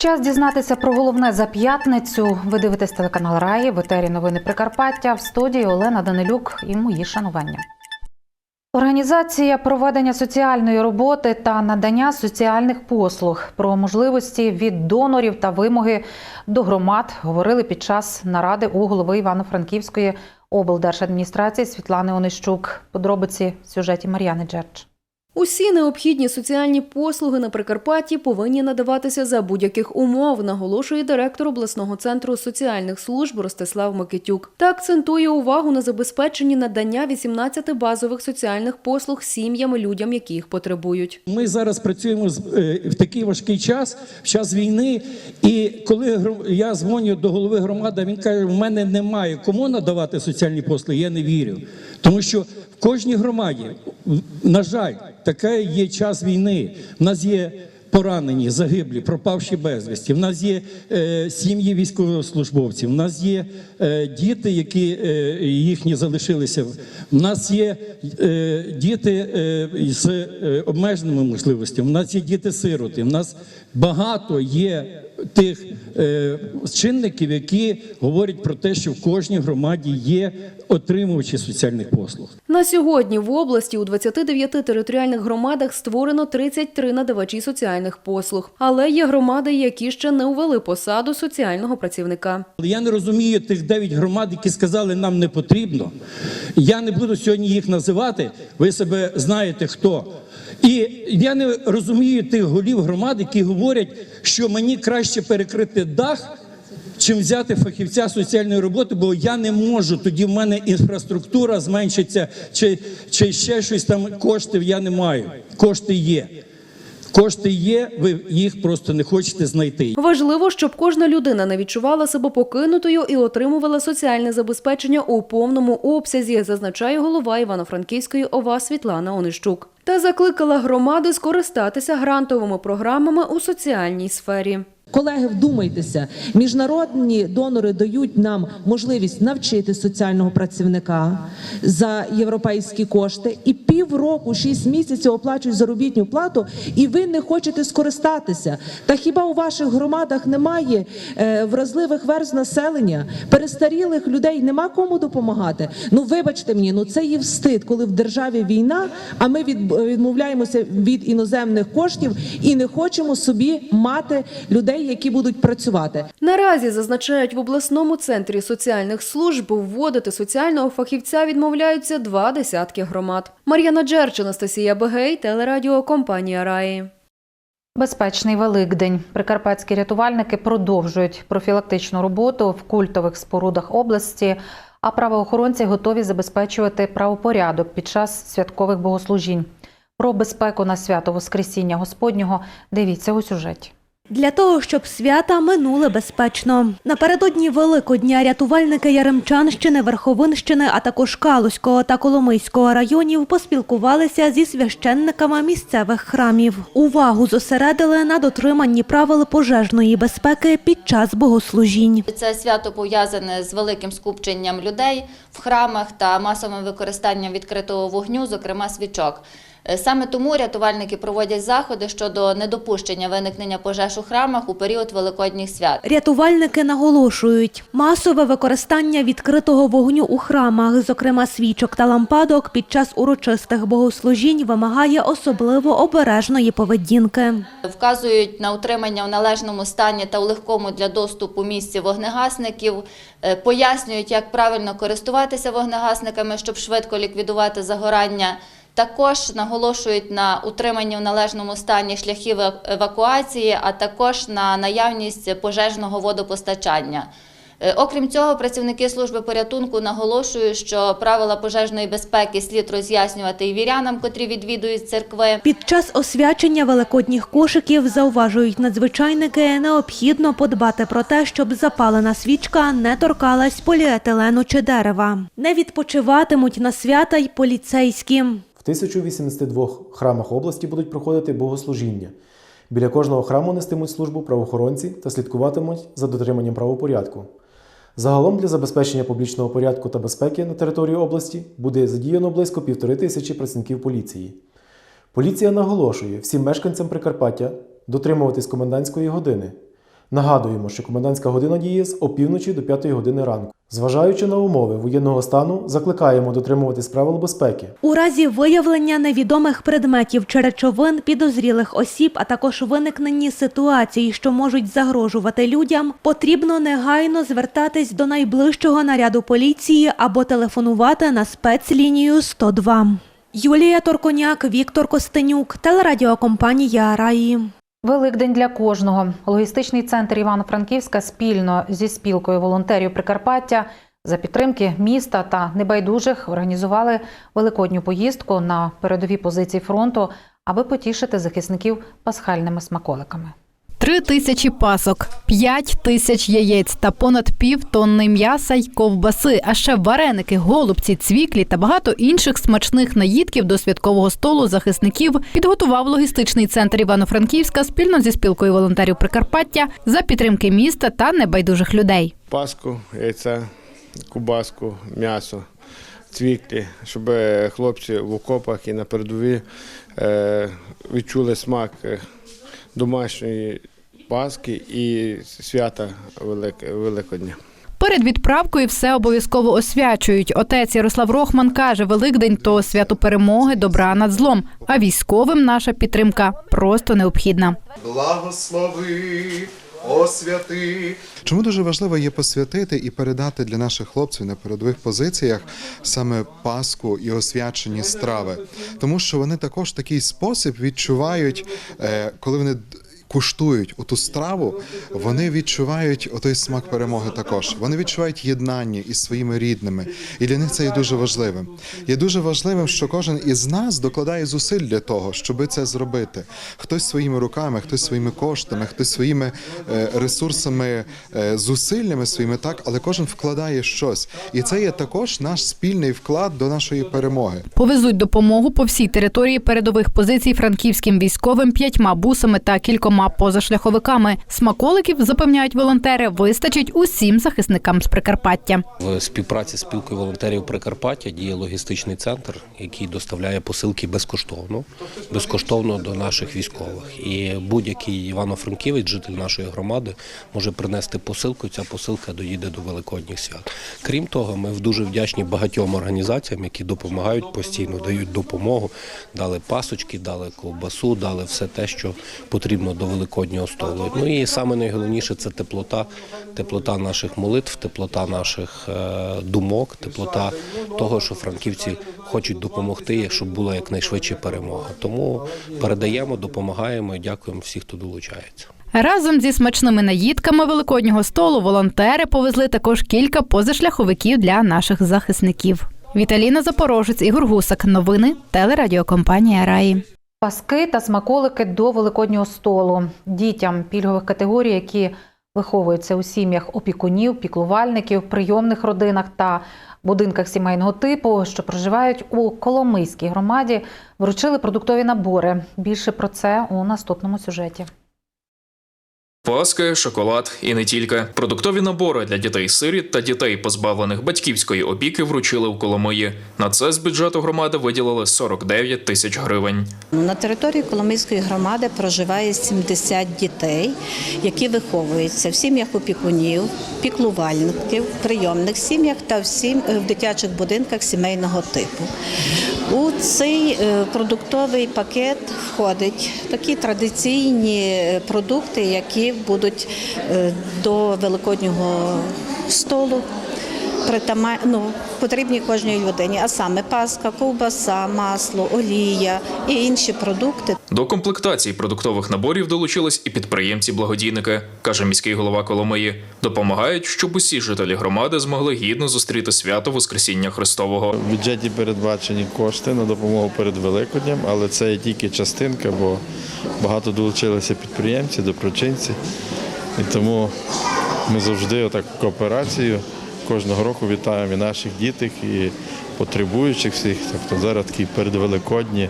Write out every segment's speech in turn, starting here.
Час дізнатися про головне за п'ятницю. Ви дивитесь телеканал Раї в етері новини Прикарпаття в студії Олена Данилюк і мої шанування. Організація проведення соціальної роботи та надання соціальних послуг про можливості від донорів та вимоги до громад говорили під час наради у голови Івано-Франківської облдержадміністрації Світлани Онищук. Подробиці в сюжеті Мар'яни Джерч. Усі необхідні соціальні послуги на Прикарпатті повинні надаватися за будь-яких умов, наголошує директор обласного центру соціальних служб Ростислав Микитюк. Та акцентує увагу на забезпеченні надання 18 базових соціальних послуг сім'ям людям, які їх потребують. Ми зараз працюємо е, в такий важкий час, в час війни. І коли я дзвоню до голови громади, він каже: в мене немає кому надавати соціальні послуги. Я не вірю. Тому що кожній громаді, на жаль, такий є час війни. У нас є. Поранені, загиблі, пропавші безвісті. В нас є е, сім'ї військовослужбовців. В нас є е, діти, які е, їхні залишилися. В нас є е, діти е, з е, обмеженими можливостями. В нас є діти-сироти. В нас багато є тих е, чинників, які говорять про те, що в кожній громаді є отримувачі соціальних послуг. На сьогодні в області у 29 територіальних громадах створено 33 надавачі соціальних послуг. Але є громади, які ще не увели посаду соціального працівника. Я не розумію тих дев'ять громад, які сказали, нам не потрібно. Я не буду сьогодні їх називати. Ви себе знаєте хто. І я не розумію тих голів громад, які говорять, що мені краще перекрити дах. Чим взяти фахівця соціальної роботи, бо я не можу. Тоді в мене інфраструктура зменшиться, чи, чи ще щось там коштів я не маю. Кошти є. Кошти є, ви їх просто не хочете знайти. Важливо, щоб кожна людина не відчувала себе покинутою і отримувала соціальне забезпечення у повному обсязі, зазначає голова Івано-Франківської ОВА Світлана Онищук. Та закликала громади скористатися грантовими програмами у соціальній сфері. Колеги, вдумайтеся, міжнародні донори дають нам можливість навчити соціального працівника за європейські кошти, і півроку, шість місяців оплачують заробітну плату, і ви не хочете скористатися. Та хіба у ваших громадах немає е, вразливих верств населення, перестарілих людей? Нема кому допомагати? Ну вибачте мені, ну це є встид, коли в державі війна, а ми від, відмовляємося від іноземних коштів і не хочемо собі мати людей, які будуть працювати. Наразі зазначають в обласному центрі соціальних служб вводити соціального фахівця відмовляються два десятки громад. Мар'яна Джерч, Анастасія Бегей, телерадіо компанія Раї. Безпечний Великдень. Прикарпатські рятувальники продовжують профілактичну роботу в культових спорудах області, а правоохоронці готові забезпечувати правопорядок під час святкових богослужінь. Про безпеку на свято Воскресіння Господнього дивіться у сюжеті. Для того, щоб свята минули безпечно. Напередодні Великодня рятувальники Яремчанщини, Верховинщини, а також Калузького та Коломийського районів поспілкувалися зі священниками місцевих храмів. Увагу зосередили на дотриманні правил пожежної безпеки під час богослужінь. Це свято пов'язане з великим скупченням людей в храмах та масовим використанням відкритого вогню, зокрема свічок. Е, Саме тому рятувальники проводять заходи щодо недопущення виникнення пожеж у храмах у період великодніх свят. Рятувальники наголошують, масове використання відкритого вогню у храмах, зокрема свічок та лампадок, під час урочистих богослужінь вимагає особливо обережної поведінки. Вказують на утримання в належному стані та у легкому для доступу місці вогнегасників, е, пояснюють, як правильно користуватися вогнегасниками, щоб швидко ліквідувати загорання. Також наголошують на утриманні в належному стані шляхів евакуації, а також на наявність пожежного водопостачання. Е, Окрім цього, працівники служби порятунку наголошують, що правила пожежної безпеки слід роз'яснювати і вірянам, котрі відвідують церкви. Під час освячення великодніх кошиків, зауважують надзвичайники, необхідно подбати про те, щоб запалена свічка не торкалась поліетилену чи дерева. Не відпочиватимуть на свята й поліцейські. В 1082 храмах області будуть проходити богослужіння. Біля кожного храму нестимуть службу правоохоронці та слідкуватимуть за дотриманням правопорядку. Загалом для забезпечення публічного порядку та безпеки на території області буде задіяно близько півтори тисячі працівників поліції. Поліція наголошує всім мешканцям Прикарпаття дотримуватись комендантської години. Нагадуємо, що комендантська година діє з опівночі до 5 години ранку. Зважаючи на умови воєнного стану, закликаємо дотримуватись правил безпеки. У разі виявлення невідомих предметів чи речовин, підозрілих осіб, а також виникненні ситуацій, що можуть загрожувати людям, потрібно негайно звертатись до найближчого наряду поліції або телефонувати на спецлінію 102. Юлія Торконяк, Віктор Костенюк, телерадіокомпанія Раї. Великдень для кожного. Логістичний центр Івано-Франківська спільно зі спілкою волонтерів Прикарпаття за підтримки міста та небайдужих організували великодню поїздку на передові позиції фронту, аби потішити захисників пасхальними смаколиками. Три тисячі пасок, п'ять тисяч яєць та понад пів тонни м'яса й ковбаси, а ще вареники, голубці, цвіклі та багато інших смачних наїдків до святкового столу захисників підготував логістичний центр Івано-Франківська спільно зі спілкою волонтерів Прикарпаття за підтримки міста та небайдужих людей. паску, яйця, кубаску, м'ясо, цвіклі, щоб хлопці в окопах і на передові е, відчули смак е, домашньої паски і свята Велик- Великодня. Перед відправкою все обов'язково освячують. Отець Ярослав Рохман каже, Великдень то свято перемоги, добра над злом. А військовим наша підтримка просто необхідна. Благослови, освяти. Чому дуже важливо є посвятити і передати для наших хлопців на передових позиціях саме паску і освячені страви, тому що вони також такий спосіб відчувають, е, коли вони. Куштують у ту страву, вони відчувають отой смак перемоги також. Вони відчувають єднання із своїми рідними, і для них це є дуже важливим. Є дуже важливим, що кожен із нас докладає зусиль для того, щоб це зробити. Хтось своїми руками, хтось своїми коштами, хтось своїми е, ресурсами, е, зусиллями своїми, так, але кожен вкладає щось. І це є також наш спільний вклад до нашої перемоги. Повезуть допомогу по всій території передових позицій франківським військовим п'ятьма бусами та кількома позашляховиками. Смаколиків запевняють волонтери, вистачить усім захисникам з Прикарпаття. В співпраці з спілкою волонтерів Прикарпаття діє логістичний центр, який доставляє посилки безкоштовно, безкоштовно до наших військових. І будь-який івано-франківець, житель нашої громади, може принести посилку. Ця посилка доїде до великодніх свят. Крім того, ми дуже вдячні багатьом організаціям, які допомагають постійно, дають допомогу, дали пасочки, дали ковбасу, дали все те, що потрібно до великоднього столу. Ну і саме найголовніше це теплота, теплота наших молитв, теплота наших е, думок, теплота того, що франківці хочуть допомогти, щоб була якнайшвидше перемога. Тому передаємо, допомагаємо і дякуємо всіх, хто долучається. Разом зі смачними наїдками великоднього столу волонтери повезли також кілька позашляховиків для наших захисників. Віталіна Запорожець, Ігор Гусак. Новини телерадіокомпанія Раї. Паски та смаколики до великоднього столу дітям пільгових категорій, які виховуються у сім'ях опікунів, піклувальників, прийомних родинах та будинках сімейного типу, що проживають у Коломийській громаді, вручили продуктові набори. Більше про це у наступному сюжеті. Паски, шоколад і не тільки. Продуктові набори для дітей-сиріт та дітей, позбавлених батьківської опіки, вручили в Коломиї. На це з бюджету громади виділили 49 тисяч гривень. На території Коломийської громади проживає 70 дітей, які виховуються в сім'ях опікунів, піклувальників, прийомних сім'ях та в, в дитячих будинках сімейного типу. У цей е, продуктовий пакет входять такі традиційні е, продукти, які будуть е, до великоднього столу притама... ну, потрібні кожній людині, а саме паска, ковбаса, масло, олія і інші продукти. До комплектації продуктових наборів долучились і підприємці-благодійники, каже міський голова Коломиї. Допомагають, щоб усі жителі громади змогли гідно зустріти свято Воскресіння Христового. В бюджеті передбачені кошти на допомогу перед Великоднем, але це є тільки частинка, бо багато долучилися підприємці, доброчинці. І тому ми завжди отак кооперацію кожного року вітаємо і наших діток, і потребуючих всіх. Тобто зараз такі передвеликодні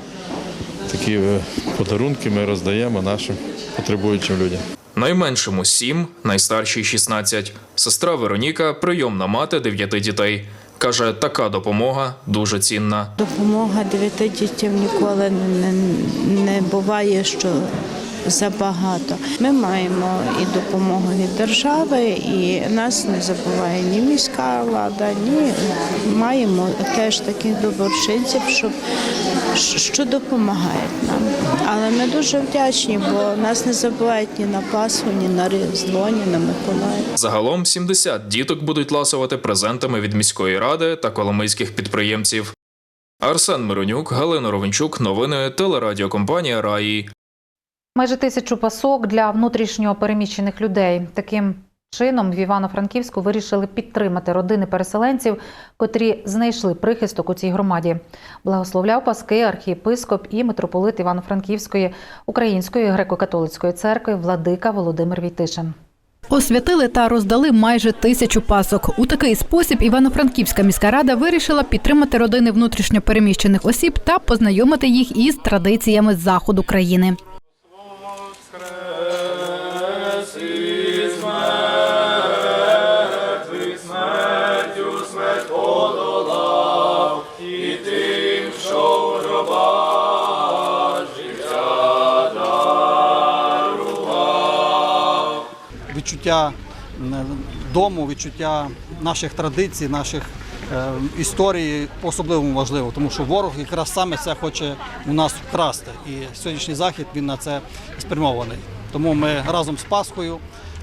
такі е, подарунки ми роздаємо нашим потребуючим людям. Найменшому 7, найстаршій 16. Сестра Вероніка прийомна мати дев'яти дітей. Каже, така допомога дуже цінна. Допомога дев'яти дітям ніколи не, не буває, що забагато. Ми маємо і допомогу від держави, і нас не забуває ні міська влада, ні маємо теж таких доброчинців, що, що допомагають нам. Але ми дуже вдячні, бо нас не забувають ні на Пасху, ні на Різдво, ні на Миколаїв. Загалом 70 діток будуть ласувати презентами від міської ради та коломийських підприємців. Арсен Миронюк, Галина Ровенчук, новини телерадіокомпанія Раї. Майже тисячу пасок для внутрішньо переміщених людей. Таким чином в Івано-Франківську вирішили підтримати родини переселенців, котрі знайшли прихисток у цій громаді. Благословляв паски архієпископ і митрополит Івано-Франківської Української греко-католицької церкви Владика Володимир Війтишин. Освятили та роздали майже тисячу пасок. У такий спосіб Івано-Франківська міська рада вирішила підтримати родини внутрішньо переміщених осіб та познайомити їх із традиціями заходу країни. Відчуття дому, відчуття наших традицій, наших е, історій особливо важливо, тому що ворог якраз саме це хоче у нас вкрасти. І сьогоднішній захід він на це спрямований. Тому ми разом з Пасхою,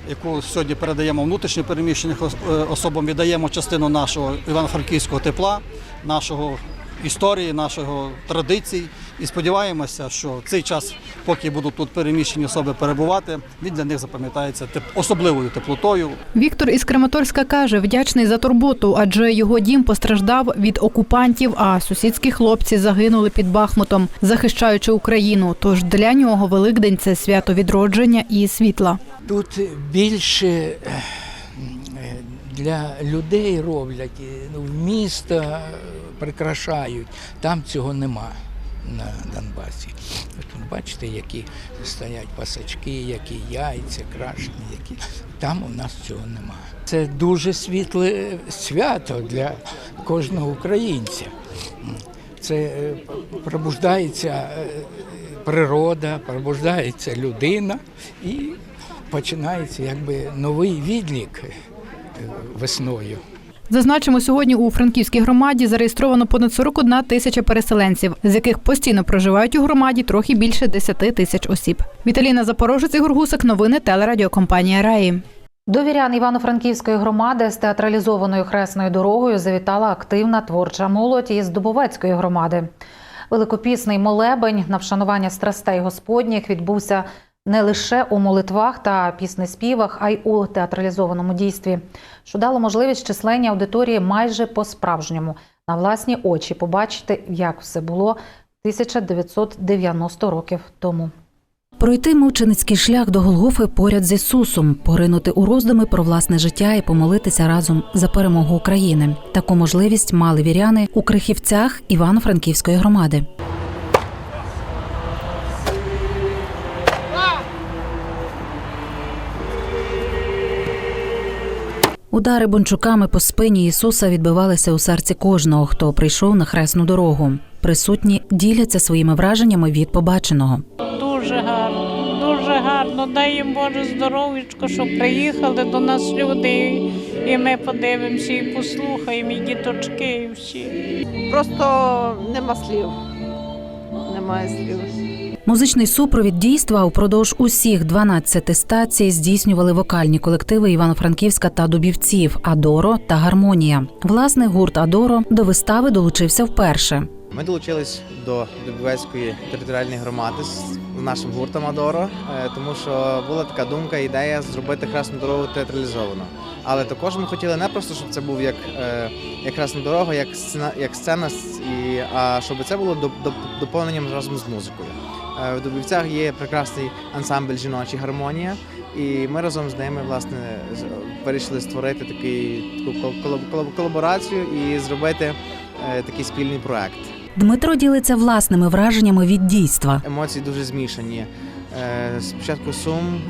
яку сьогодні передаємо внутрішньо переміщених е, особам, віддаємо частину нашого івано-франківського тепла, нашого історії, нашого традицій. І сподіваємося, що цей час, поки будуть тут переміщені особи перебувати, він для них запам'ятається особливою теплотою, Віктор із Краматорська каже, вдячний за турботу, адже його дім постраждав від окупантів, а сусідські хлопці загинули під Бахмутом, захищаючи Україну. Тож для нього Великдень це свято відродження і світла. Тут більше е, для людей роблять, е, ну, міста прикрашають, там цього нема на Донбасі. Тут бачите, які стоять пасачки, які яйця крашені, які там у нас цього нема. Це дуже світле свято для кожного українця. Це е, пробуждається е, природа, пробуждається людина і починається якби новий відлік е, весною. Зазначимо, сьогодні у Франківській громаді зареєстровано понад 41 тисяча переселенців, з яких постійно проживають у громаді трохи більше 10 тисяч осіб. Віталіна Запорожець Ігор Гусак, новини телерадіокомпанія Раї. До вірян Івано-Франківської громади з театралізованою хресною дорогою завітала активна творча молодь із Дубовецької громади. Великопісний молебень на вшанування страстей Господніх відбувся не лише у молитвах та піснеспівах, а й у театралізованому дійстві, що дало можливість численній аудиторії майже по-справжньому на власні очі побачити, як все було 1990 років тому. Пройти мученицький шлях до Голгофи поряд з Ісусом, поринути у роздуми про власне життя і помолитися разом за перемогу України. Таку можливість мали віряни у Крихівцях Івано-Франківської громади. Удари бунчуками по спині Ісуса відбивалися у серці кожного, хто прийшов на хресну дорогу. Присутні діляться своїми враженнями від побаченого. Дуже гарно, дуже гарно. Дай їм Боже здоров'ячко, щоб приїхали до нас люди, і ми подивимося, і послухаємо, і діточки, і всі. Просто нема слів. Немає слів. Музичний супровід дійства упродовж усіх 12 стацій здійснювали вокальні колективи Івано-Франківська та Дубівців Адоро та Гармонія. Власне, гурт Адоро до вистави долучився вперше. Ми долучились до Дубовецької територіальної громади з нашим гуртом Адоро, е, тому що була така думка, ідея зробити хресну дорогу театралізовано. Але також ми хотіли не просто, щоб це був як, е, як хресна дорога, як сцена, як сцена, а щоб це було доп- доп- доповненням разом з музикою. Е, В Дубівцях є прекрасний ансамбль жіночі гармонія, І ми разом з ними власне вирішили створити такий, таку кол- колаб- колаб- колаборацію і зробити е, такий спільний проект. Дмитро ділиться власними враженнями від дійства. Емоції дуже змішані. Е, Спочатку сум,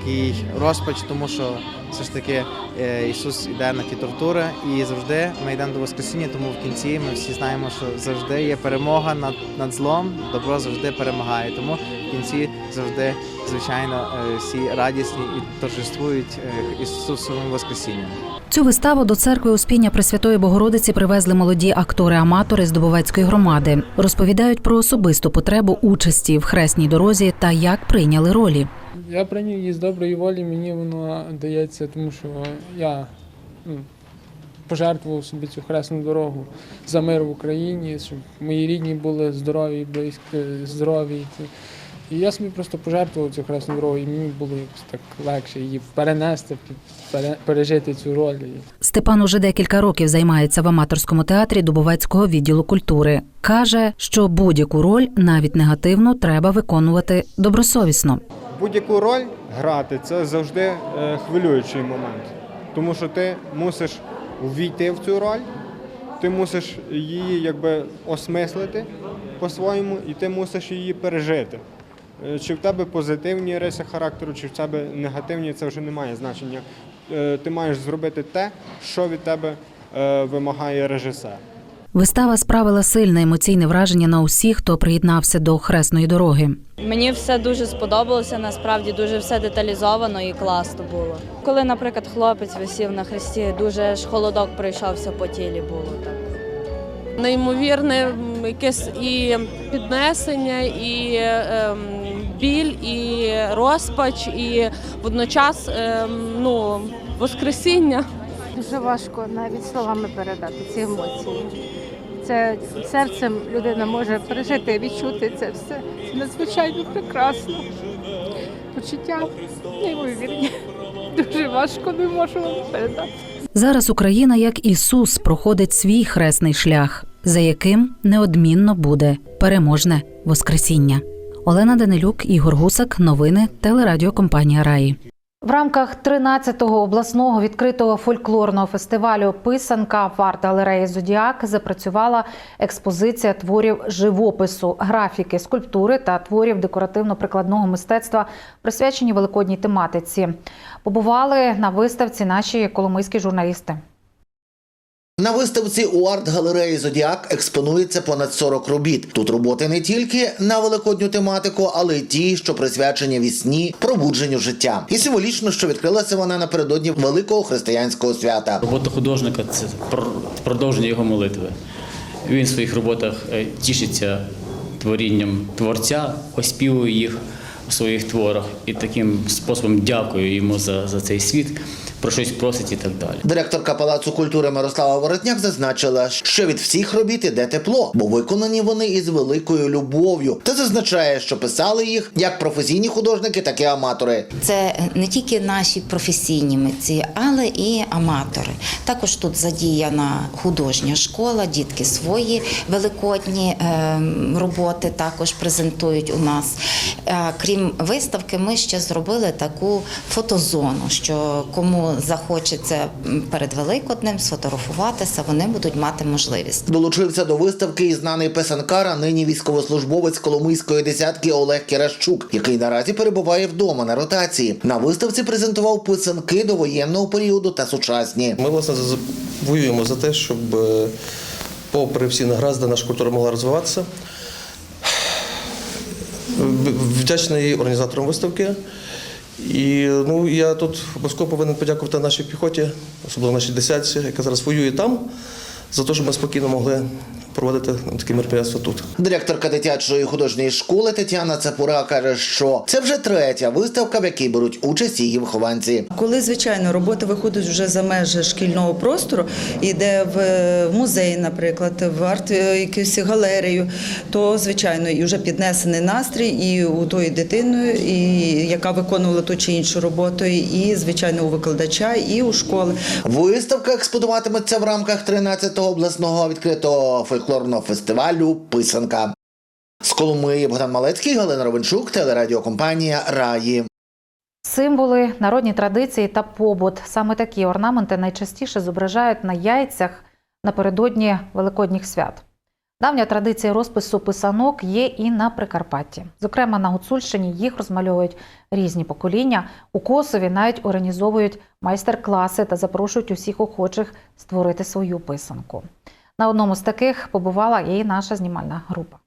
такий розпач, тому що все ж таки е, Ісус йде на ті тортури, і завжди ми йдемо до Воскресіння, тому в кінці ми всі знаємо, що завжди є перемога над, над злом, добро завжди перемагає. Тому в кінці завжди, звичайно, е, всі радісні і торжествують е, Ісусовим Воскресінням. Цю виставу до церкви Успіння Пресвятої Богородиці привезли молоді актори-аматори з Дубовецької громади. Розповідають про особисту потребу участі в хресній дорозі та як прийняли ролі. Я прийняв її з доброї волі, мені воно дається, тому що я ну, пожертвував собі цю хресну дорогу за мир в Україні, щоб мої рідні були здорові, близькі, здорові. І я собі просто пожертвував цю хресну дорогу, і мені було якось так легше її перенести, пережити цю роль. Степан уже декілька років займається в аматорському театрі Дубовецького відділу культури. Каже, що будь-яку роль, навіть негативну, треба виконувати добросовісно. Будь-яку роль грати це завжди е, хвилюючий момент. Тому що ти мусиш ввійти в цю роль, ти мусиш її якби осмислити по-своєму, і ти мусиш її пережити. Е, Чи в тебе позитивні риси характеру, чи в тебе негативні, це вже не має значення. Е, Ти маєш зробити те, що від тебе вимагає режисер. Вистава справила сильне емоційне враження на усіх, хто приєднався до хресної дороги. Мені все дуже сподобалося, насправді дуже все деталізовано і класно було. Коли, наприклад, хлопець висів на хресті, дуже ж холодок пройшовся по тілі було так. неймовірне якесь і піднесення, і ем, біль, і розпач, і водночас ем, ну, воскресіння. Дуже важко навіть словами передати ці емоції. Це серцем людина може пережити, відчути це все. Це надзвичайно прекрасно. Почуття неймовірні. Дуже важко, не можу вам передати. Зараз Україна, як Ісус, проходить свій хресний шлях, за яким неодмінно буде переможне Воскресіння. Олена Данилюк, Ігор Гусак. Новини телерадіокомпанія Раї. В рамках 13-го обласного відкритого фольклорного фестивалю Писанка в арт-галереї Зодіак запрацювала експозиція творів живопису, графіки, скульптури та творів декоративно-прикладного мистецтва, присвячені великодній тематиці. Побували на виставці наші коломийські журналісти. На виставці у арт-галереї Зодіак експонується понад 40 робіт. Тут роботи не тільки на великодню тематику, але й ті, що присвячені вісні, пробудженню життя. І символічно, що відкрилася вона напередодні великого християнського свята. Робота художника це пр- продовження його молитви. Він в своїх роботах е, тішиться творінням творця, оспівує їх у своїх творах і таким способом дякує йому за, за цей світ, про щось просить і так далі. Директорка Палацу культури Мирослава Воротняк зазначила, що від всіх робіт іде тепло, бо виконані вони із великою любов'ю, та зазначає, що писали їх як професійні художники, так і аматори. Це не тільки наші професійні митці, але і аматори. Також тут задіяна художня школа, дітки свої великодні е, роботи також презентують у нас. Е, Крім виставки, ми ще зробили таку фотозону, що кому захочеться перед Великоднем сфотографуватися, вони будуть мати можливість. Долучився до виставки і знаний писанкар, а нині військовослужбовець Коломийської десятки Олег Кіращук, який наразі перебуває вдома на ротації. На виставці презентував писанки до воєнного періоду та сучасні. Ми власне воюємо за те, щоб, е, попри всі негаразди, наша культура могла розвиватися. Вдячний організаторам виставки. І ну, я тут обов'язково повинен подякувати нашій піхоті, особливо нашій десятці, яка зараз воює там, за те, щоб ми спокійно могли проводити такі мероприятства тут. Директорка дитячої художньої школи Тетяна Цапура каже, що це вже третя виставка, в якій беруть участь її вихованці. Коли звичайно робота виходить вже за межі шкільного простору, йде в музей, наприклад, в арт е, якусь галерею, то звичайно і вже піднесений настрій і у тої дитини, і яка виконувала ту чи іншу роботу, і звичайно у викладача, і у школи. Виставка експонуватиметься в рамках 13-го обласного відкритого фольклорного фестивалю Писанка. З Коломиї Богдан Малецький, Галина Ровенчук, телерадіокомпанія Раї. символи, народні традиції та побут. Саме такі орнаменти найчастіше зображають на яйцях напередодні великодніх свят. Давня традиція розпису писанок є і на Прикарпатті. Зокрема, на Гуцульщині їх розмальовують різні покоління. У Косові навіть організовують майстер-класи та запрошують усіх охочих створити свою писанку. На одному з таких побувала і наша знімальна група.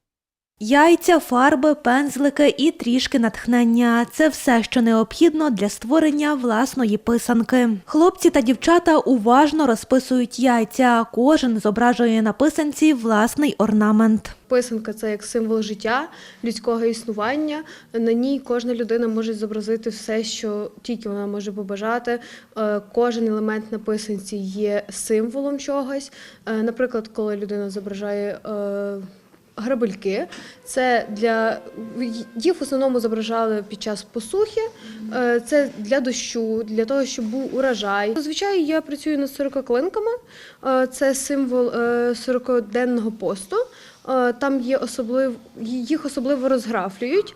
Яйця, фарби, пензлики і трішки натхнення це все, що необхідно для створення власної писанки. Хлопці та дівчата уважно розписують яйця. Кожен зображує на писанці власний орнамент. Писанка це як символ життя, людського існування. На ній кожна людина може зобразити все, що тільки вона може побажати. Е, Кожен елемент на писанці є символом чогось. Е, Наприклад, коли людина зображає е, грабельки, це для їх в основному зображали під час посухи. Е, Це для дощу, для того, щоб був урожай. Зазвичай я працюю над 40 клинками. Е, Це символ е, 40-денного посту. Там є особлив, їх особливо розграфлюють.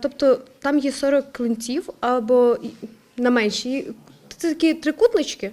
Тобто там є 40 клинців або на менші. Це такі трикутнички,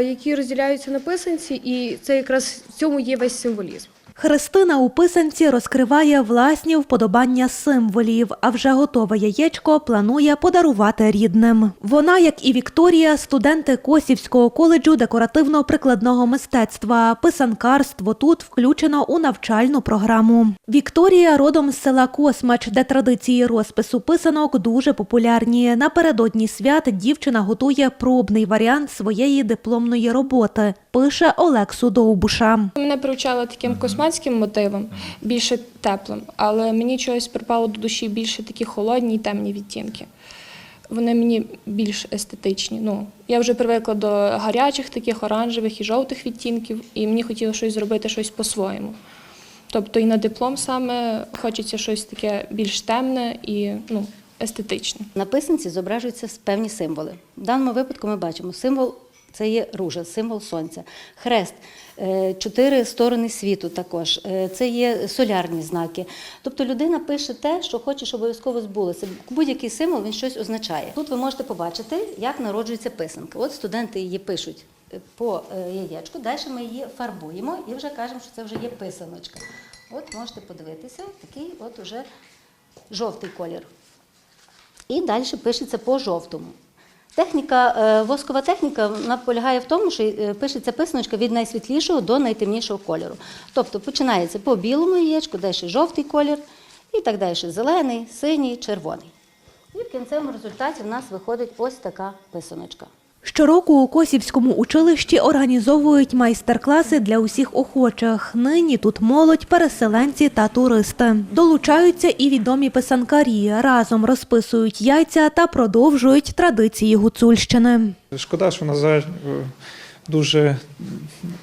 які розділяються на писанці, і це якраз в цьому є весь символізм. Христина у писанці розкриває власні вподобання символів, а вже готове яєчко планує подарувати рідним. Вона, як і Вікторія, студенти Косівського коледжу декоративно-прикладного мистецтва. Писанкарство тут включено у навчальну програму. Вікторія родом з села Космач, де традиції розпису писанок дуже популярні. Напередодні свят дівчина готує пробний варіант своєї дипломної роботи. Пише Олексу Довбуша. Мене привчали таким косматським мотивом, більше теплим, але мені чогось припало до душі більше такі холодні і темні відтінки. Вони мені більш естетичні. Ну, я вже привикла до гарячих, таких оранжевих і жовтих відтінків, і мені хотілося щось зробити щось по-своєму. Тобто і на диплом саме хочеться щось таке більш темне і ну, естетичне. На писанці зображуються певні символи. В даному випадку ми бачимо символ це є ружа, символ сонця. Хрест, чотири сторони світу також. Е, Це є солярні знаки. Тобто людина пише те, що хоче, щоб обов'язково збулося. Будь-який символ він щось означає. Тут ви можете побачити, як народжується писанка. От студенти її пишуть е, по е, яєчку, далі ми її фарбуємо і вже кажемо, що це вже є писаночка. От можете подивитися, такий от уже жовтий колір. І далі пишеться по жовтому. Техніка, е, воскова техніка вона полягає в тому, що е, пишеться писаночка від найсвітлішого до найтемнішого кольору. Тобто починається по білому яєчку, далі жовтий колір, і так далі зелений, синій, червоний. І в кінцевому результаті в нас виходить ось така писаночка. Щороку у Косівському училищі організовують майстер-класи для усіх охочих. Нині тут молодь, переселенці та туристи. Долучаються і відомі писанкарі. Разом розписують яйця та продовжують традиції гуцульщини. Шкода, що на жаль е, дуже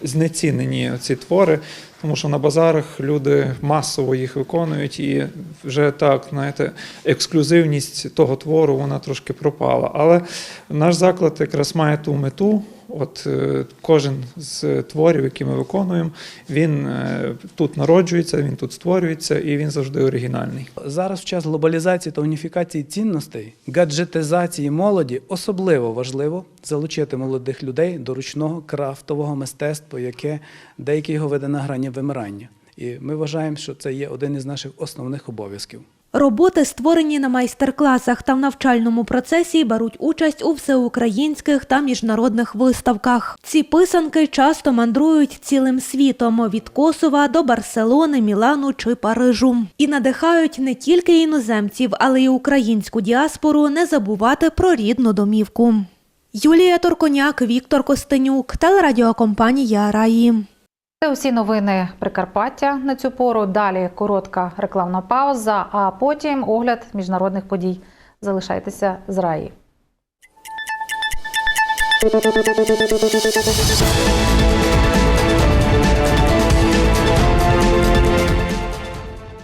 знецінені ці твори, тому що на базарах люди масово їх виконують, і вже так, знаєте, ексклюзивність того твору вона трошки пропала. Але наш заклад якраз має ту мету. От е, кожен з творів, які ми виконуємо, він е, тут народжується, він тут створюється і він завжди оригінальний. Зараз в час глобалізації та уніфікації цінностей, гаджетизації молоді особливо важливо залучити молодих людей до ручного крафтового мистецтва, яке деякі його веде на грані вимирання. І ми вважаємо, що це є один із наших основних обов'язків. Роботи, створені на майстер-класах та в навчальному процесі, беруть участь у всеукраїнських та міжнародних виставках. Ці писанки часто мандрують цілим світом від Косова до Барселони, Мілану чи Парижу. І надихають не тільки іноземців, але й українську діаспору не забувати про рідну домівку. Юлія Торконяк, Віктор Костенюк, телерадіокомпанія Раї. Це усі новини Прикарпаття на цю пору. Далі коротка рекламна пауза, а потім огляд міжнародних подій. Залишайтеся з раї.